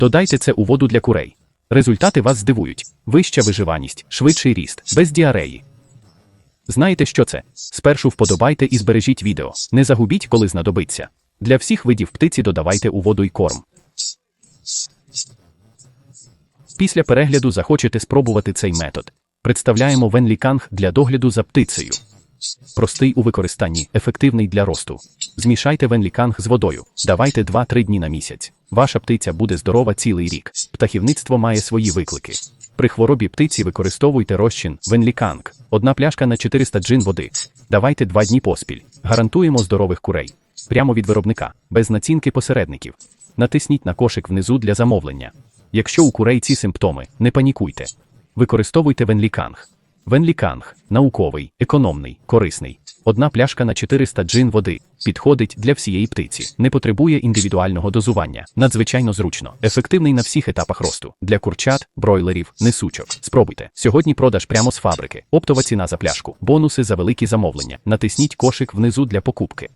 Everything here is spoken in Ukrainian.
Додайте це у воду для курей. Результати вас здивують: вища виживаність, швидший ріст, без діареї. Знаєте, що це? Спершу вподобайте і збережіть відео. Не загубіть, коли знадобиться. Для всіх видів птиці додавайте у воду й корм. Після перегляду захочете спробувати цей метод. Представляємо венліканг для догляду за птицею. Простий у використанні, ефективний для росту. Змішайте венліканг з водою. Давайте 2-3 дні на місяць. Ваша птиця буде здорова цілий рік. Птахівництво має свої виклики. При хворобі птиці використовуйте розчин венліканг. Одна пляшка на 400 джин води. Давайте 2 дні поспіль. Гарантуємо здорових курей. Прямо від виробника, без націнки посередників. Натисніть на кошик внизу для замовлення. Якщо у курей ці симптоми, не панікуйте. Використовуйте венліканг. Венліканг науковий, економний, корисний. Одна пляшка на 400 джин води підходить для всієї птиці, не потребує індивідуального дозування, надзвичайно зручно, ефективний на всіх етапах росту для курчат, бройлерів, несучок. Спробуйте. Сьогодні продаж прямо з фабрики. Оптова ціна за пляшку, бонуси за великі замовлення. Натисніть кошик внизу для покупки.